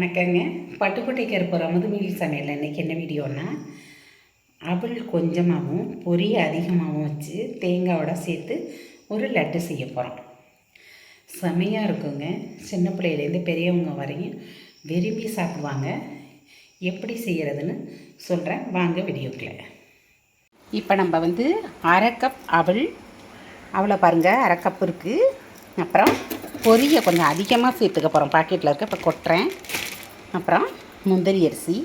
வணக்கங்க. பட்டுக்கோட்டை கருப்பூர் அமுதுமிழி சமையல் இன்றைக்கி என்ன வீடியோன்னா அவள் கொஞ்சமாகவும் பொறி அதிகமாகவும் வச்சு தேங்காவோட சேர்த்து ஒரு லட்டு செய்ய போகிறோம் செமையாக இருக்குங்க. சின்ன பிள்ளையிலேருந்து பெரியவங்க வரையும் விரும்பி சாப்பிடுவாங்க. எப்படி செய்கிறதுன்னு சொல்கிறேன் வாங்க வீடியோக்குள்ள. இப்போ நம்ம வந்து அரை கப் அவள் அவளை பாருங்கள் அரை கப் இருக்குது அப்புறம் பொரியை கொஞ்சம் அதிகமாக சேர்த்துக்க போகிறோம் பாக்கெட்டில் இருக்க இப்போ கொட்டுறேன். அப்புறம் முந்திரி அரிசி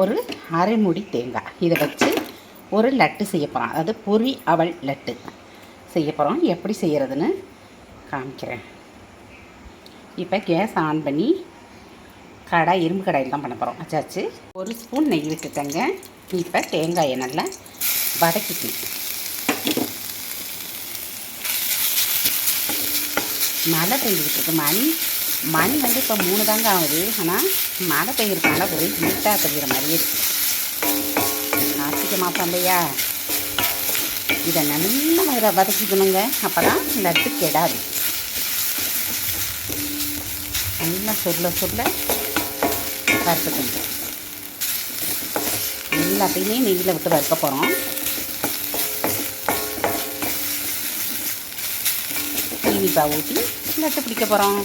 ஒரு அரைமுடி தேங்காய். இதை வச்சு ஒரு லட்டு செய்ய போகிறோம் அதாவது பொரி அவல் லட்டு செய்ய போகிறோம் எப்படி செய்கிறதுன்னு காமிக்கிறேன். இப்போ கேஸ் ஆன் பண்ணி கடாய் இரும்பு கடாயில் தான் பண்ண போகிறோம் வச்சாச்சு ஒரு ஸ்பூன் நெய் விட்டுட்டேங்க. இப்போ தேங்காயை நல்லா வதக்கிக்கணும். மழை பெய்ஞ்சிக்கிட்டு இருக்கு மணி மணி வந்து இப்போ மூணு தாங்க ஆகுது. ஆனால் மழை பெய்யறதுனால ஒரே இருட்டாக தெரிகிற மாதிரியே இருக்குது கார்த்திகை மாதம் இல்லையா இதை நல்லா இதை வதக்கிக்கணுங்க. அப்போ தான் லட்டு கெடாது. நல்லா சொல்ல சொல்ல வறுத்துக்கணும். எல்லாத்தையுமே நெய்யில் விட்டு வறுக்க போகிறோம் டிவிப்பா ஊற்றி லட்டு பிடிக்க போகிறோம்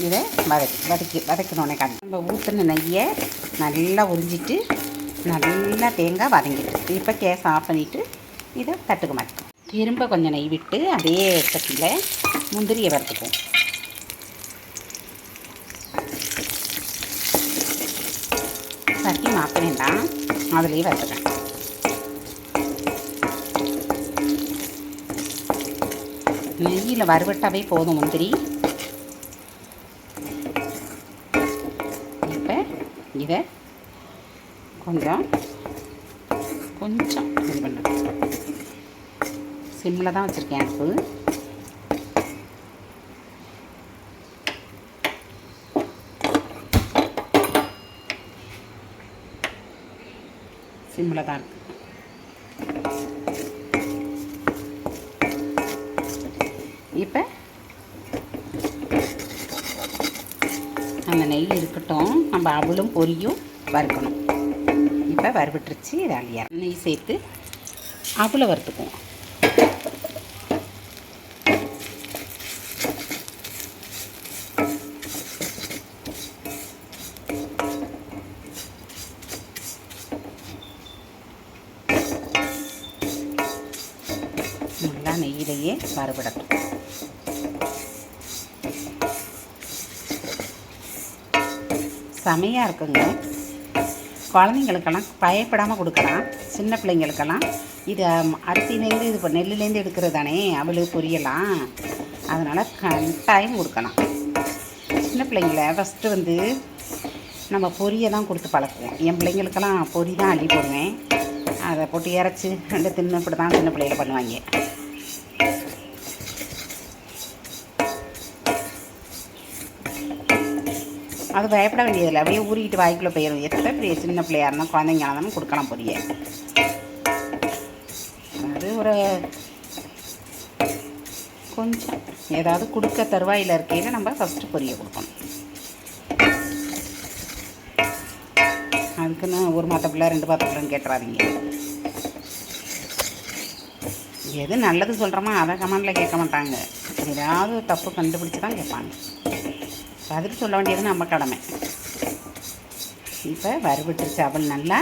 இதை வதக்கி வதக்கி வதக்கணுன்னே காட்டு நம்ம ஊற்றின நெய்யை நல்லா உறிஞ்சிட்டு நல்லா தேங்காய் வதங்கிட்டு இப்போ கேஸ் ஆஃப் பண்ணிவிட்டு இதை தட்டுக்க மாட்டோம் திரும்ப கொஞ்சம் நெய் விட்டு அதே சட்டியில் முந்திரியை வறுத்துக்குவோம். சட்டி மாற்ற வேண்டாம் அதுலேயே வறுத்துக்கிறேன் நெய்யில் வறுவட்டாவே போதும் முந்திரி இப்போ இதை கொஞ்சம் கொஞ்சம். இது பண்ண. சிம்மில் தான் வச்சுருக்கேன் அடுப்பு சிம்மில் தான் இருக்கு. இப்போ அந்த நெய் இருக்கட்டும் நம்ம அவளும் பொரியும் வறுக்கணும். இப்போ வறுவிட்டுருச்சு இது நெய் சேர்த்து அவளை வறுத்துக்குவோம். நல்லா நெய்யிலேயே வறுபடட்டும். செமையாக இருக்குங்க. குழந்தைங்களுக்கெல்லாம் பயப்படாமல் கொடுக்கலாம். சின்ன பிள்ளைங்களுக்கெல்லாம். இது அரிசியிலேருந்து இது இப்போ நெல்லுலேருந்து எடுக்கிறது தானே அவளு பொரியலாம் அதனால் கட்டாயம் கொடுக்கலாம். சின்ன பிள்ளைங்கள ஃபஸ்ட்டு வந்து நம்ம பொரியை தான் கொடுத்து பழக்குவோம். என் பிள்ளைங்களுக்கெல்லாம் பொரி தான் அள்ளி போடுவேன். அதை போட்டு இறச்சி ரெண்டு தின்னு இப்படி தான் சின்ன பிள்ளைகளை பண்ணுவாங்க. அது பயப்பட வேண்டியதில்லை. அப்படியே ஊறிக்கிட்டு வாய்க்குள்ளே போயிடும் எத்தனை பெரிய சின்ன பிள்ளையாக இருந்தால் குழந்தைங்க இருந்தாலும் கொடுக்கலாம் பொரிய. அது ஒரு கொஞ்சம் ஏதாவது கொடுக்க தருவாயில் இருக்கையில் நம்ம ஃபஸ்ட்டு பொரிய கொடுக்கணும். அதுக்குன்னு ஒரு மாத்த பிள்ளை ரெண்டு மாத்த பிள்ளைன்னு கேட்டுறாதீங்க. எது நல்லது சொல்கிறோமோ அதை கமெண்டில் கேட்க மாட்டாங்க. ஏதாவது தப்பு கண்டுபிடிச்சி தான் கேட்பாங்க. பதில் சொல்ல வேண்டியது நம்ம கடமை. இப்போ வறுவிட்டுருச்சு அவள் நல்லா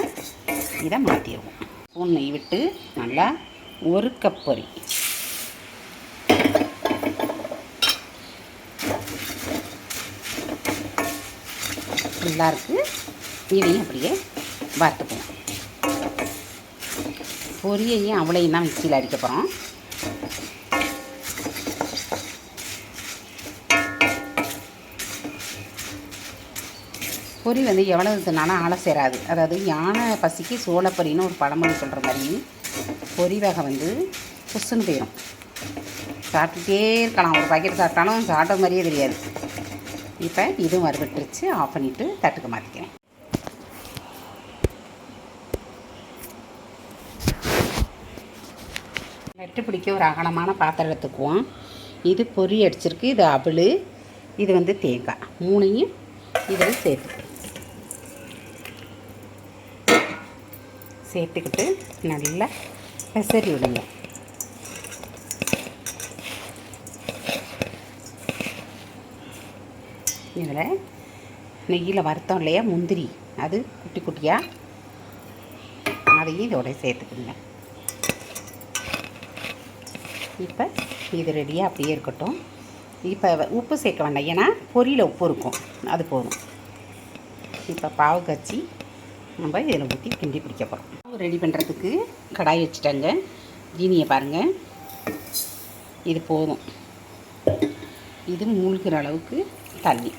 இதை மாற்றிடுவோம் ஸ்பூன் நெய் விட்டு நல்லா ஒரு கப் பொரி. நல்லா இருக்குது இதையும் அப்படியே வறுத்துக்குவோம். பொரியையும் அவளையும் தான் மிக்சியில் அடிக்க போகிறோம் பொரி வந்து எவ்வளவு தின்னாலும் ஆளை சேராது. அதாவது யானை பசிக்கு சோளப்பொரின்னு ஒரு பழமொழி சொல்கிற மாதிரி பொரி வகை வந்து புசுன்னு போயிடும் சாப்பிட்டுட்டே இருக்கலாம். ஒரு பாக்கெட் சாப்பிட்டாலும் சாப்பிட்ட மாதிரியே தெரியாது. இப்போ இதுவும் வறுபட்டுருச்சு. ஆஃப் பண்ணிவிட்டு தட்டுக்கு மாற்றிக்கிறேன் வெட்டு பிடிக்க ஒரு அகலமான பாத்திரம் எடுத்துக்குவோம். இது பொறி அடிச்சிருக்கு. இது அவள் இது வந்து தேங்காய். மூணையும் இதில் சேர்த்து சேர்த்துக்கிட்டு நல்லா பெசரி விடுங்க. இதில் நெய்யில் வறுத்தோம் இல்லையா? முந்திரி. அது குட்டி குட்டியாக அதையும் இதோட சேர்த்துக்குங்க. இப்போ இது ரெடியாக அப்படியே இருக்கட்டும். இப்போ உப்பு சேர்க்க வேண்டாம். ஏன்னா பொரியில் உப்பு இருக்கும். அது போதும். இப்போ பாவு கச்சி நம்ம இதில் ஊற்றி கிண்டி பிடிக்க போகிறோம். ரெடி பண்ணுறதுக்கு கடாய் வச்சுட்டாங்க. ஜீனியை பாருங்கள் இது போதும். இது மூழ்கிற அளவுக்கு தண்ணி.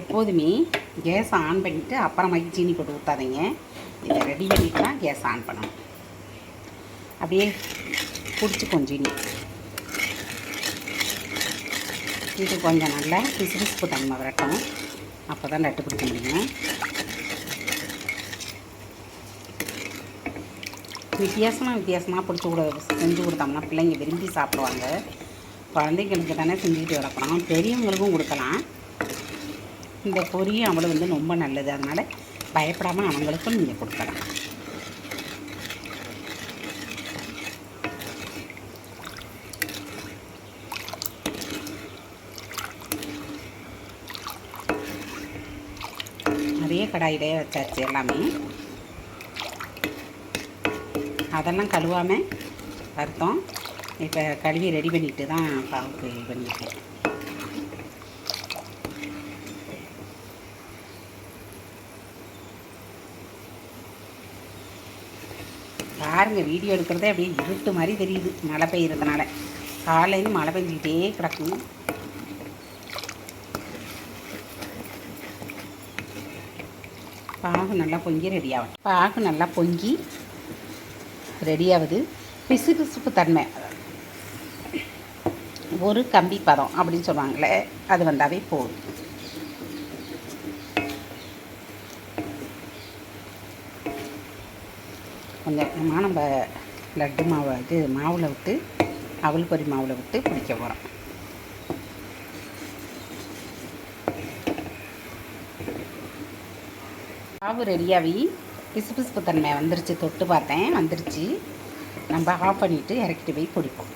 எப்போதுமே கேஸ் ஆன் பண்ணிவிட்டு அப்புறமாக்கி சீனி போட்டு ஊற்றாதீங்க இதை ரெடி பண்ணிட்டு தான் கேஸ் ஆன் பண்ணணும் அப்படியே பிடிச்சிக்கும் ஜீனி இது கொஞ்சம் நல்லா பிசுபிசுப்பு தன்மை விரட்டணும் அப்போ தான் லட்டு பிடிக்க முடியும் வித்தியாசமாக வித்தியாசமாக பிடிச்சி கூட செஞ்சு கொடுத்தோம்னா பிள்ளைங்க விரும்பி சாப்பிடுவாங்க. குழந்தைங்களுக்கு தானே செஞ்சுக்கிட்டு கிடக்குறோம் பெரியவங்களுக்கும் கொடுக்கலாம். இந்த பொரியும் அவ்வளோ வந்து ரொம்ப நல்லது. அதனால் பயப்படாமல் அவங்களுக்கும் நீங்கள் கொடுக்கலாம் அதே கடாயிலே வச்சாச்சு எல்லாமே. அதெல்லாம் கழுவாமல் வறுத்தோம். இப்போ கழுவி ரெடி பண்ணிட்டு தான் பாவுக்கு இது பண்ணியிருக்கேன். பாருங்கள் வீடியோ எடுக்கிறதே அப்படியே இருட்டு மாதிரி தெரியுது மழை பெய்யறதுனால. காலையில் மழை பெஞ்சிக்கிட்டே கிடக்கும் பாகு நல்லா பொங்கி ரெடி ஆகும் பாகு நல்லா பொங்கி ரெடி ஆகுது பிசு பிசுப்பு தன்மை. ஒரு கம்பி பதம் அப்படின்னு சொல்லுவாங்களே அது வந்தாவே போதும். கொஞ்சம் கொஞ்சமாக நம்ம லட்டு மாவை இது மாவில் விட்டு அவல் பொறி மாவில் விட்டு பிடிக்க போகிறோம் மாவு ரெடியாகி பிசு பிசுப்பு தன்மை வந்துருச்சு தொட்டு பார்த்தேன் வந்துருச்சு. நம்ம ஆஃப் பண்ணிவிட்டு இறக்கிட்டு போய் பிடிப்போம்.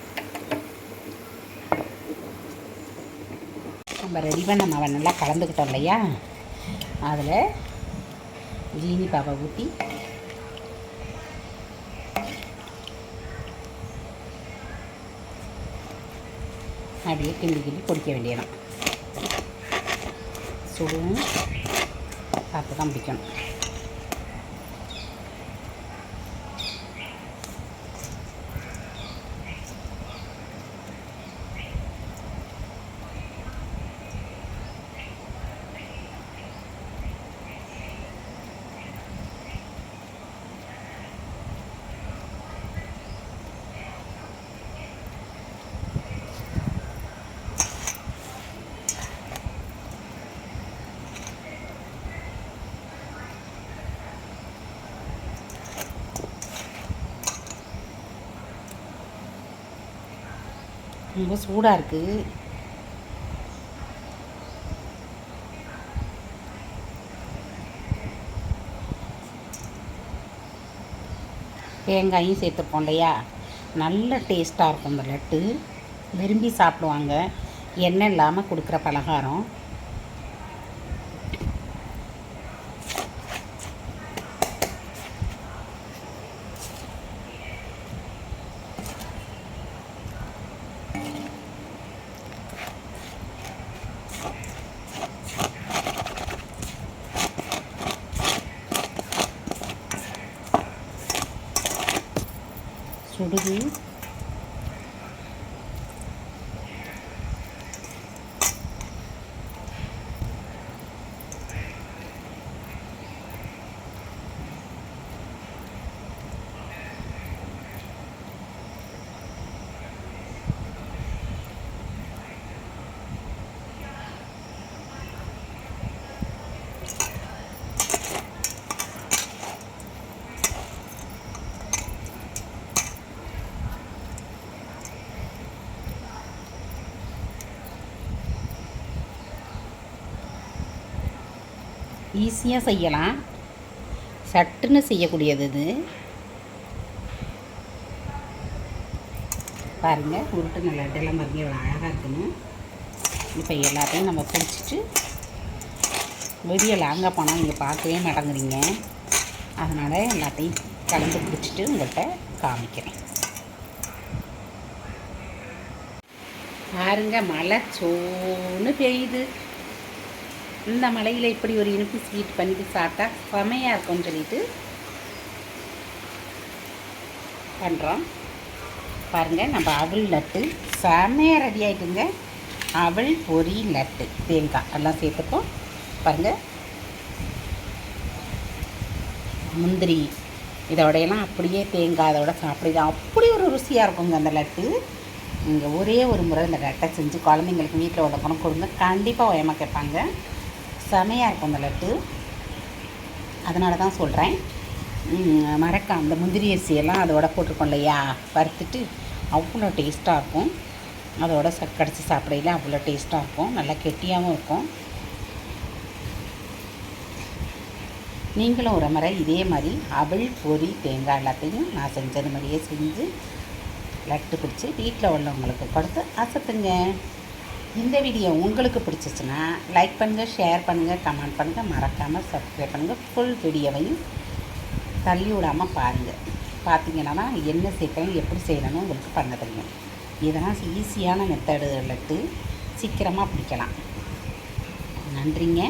நம்ம ரெடி பண்ண மாவை நல்லா கலந்துக்கிட்டோம் இல்லையா? அதில் ஜீனி பாப்பா ஊற்றி அப்படியே கிண்டி கிண்டி பொடிக்க வேண்டியதான் சுடும் பார்த்து தான் பிடிக்கணும் ரொம்ப சூடாக இருக்குது தேங்காயும் சேர்த்துப்போம் இல்லையா நல்ல டேஸ்ட்டாக இருக்கும் இந்த லட்டு. விரும்பி சாப்பிடுவாங்க. எண்ணெய் இல்லாமல் கொடுக்குற பலகாரம். കൊടുക്കുകയും ஈஸியாக செய்யலாம். சட்டுன்னு செய்யக்கூடியது இது. பாருங்கள் உருட்டு நல்லா லட்டெல்லாம் பாருங்க இவ்வளோ அழகாக இருக்குன்னு. இப்போ எல்லாத்தையும் நம்ம பிடிச்சிட்டு வெளியே லாங்காக போனால் நீங்கள் பார்க்கவே மாட்டேங்கிறீங்க. அதனால் எல்லாத்தையும் கலந்து பிடிச்சிட்டு உங்கள்கிட்ட காமிக்கிறேன். பாருங்க மழை சோன்னு பெய்யுது. இந்த மலையில் இப்படி ஒரு இனிப்பு ஸ்வீட் பண்ணிட்டு சாப்பிட்டா செமையாக இருக்கும்னு சொல்லிட்டு பண்ணுறோம் பாருங்கள் நம்ம அவள் லட்டு செமையாக ரெடி ஆகிட்டுங்க அவள் பொரி லட்டு தேங்காய் எல்லாம் சேர்த்துப்போம். பாருங்கள் முந்திரி இதோடையெல்லாம் அப்படியே தேங்காய் அதோட சாப்பிடுது அப்படி ஒரு ருசியாக இருக்குங்க அந்த லட்டு. நீங்கள் ஒரே ஒரு முறை இந்த லட்டை செஞ்சு குழந்தைங்களுக்கு வீட்டில் உதக்கணும் கொடுங்க. கண்டிப்பாக உயமாக கேட்பாங்க. செமையாக இருக்கும் அந்த லட்டு. அதனால தான் சொல்கிறேன் மறக்க அந்த முந்திரி அரிசியெல்லாம் அதோட போட்டிருக்கோம் இல்லையா? வறுத்துட்டு அவ்வளோ டேஸ்ட்டாக இருக்கும். அதோட ச கடிச்சு சாப்பிடையில அவ்வளோ டேஸ்ட்டாக இருக்கும். நல்லா கெட்டியாகவும் இருக்கும். நீங்களும் ஒரு முறை இதே மாதிரி அவள் பொரி தேங்காய் எல்லாத்தையும் நான் செஞ்சது மாதிரியே செஞ்சு லட்டு பிடிச்சி வீட்டில் உள்ளவங்களுக்கு கொடுத்து அசத்துங்க இந்த வீடியோ உங்களுக்கு பிடிச்சிச்சுன்னா லைக் பண்ணுங்கள் ஷேர் பண்ணுங்கள் கமெண்ட் பண்ணுங்கள் மறக்காமல் சப்ஸ்கிரைப் பண்ணுங்கள் ஃபுல் வீடியோவையும் தள்ளி விடாமல் பாருங்கள் பார்த்தீங்கன்னா என்ன சேர்க்கணும் எப்படி செய்யணும்னு உங்களுக்கு பண்ண தெரியும். இதெல்லாம் ஈஸியான மெத்தடுகளுக்கு சீக்கிரமாக பிடிக்கலாம். நன்றிங்க.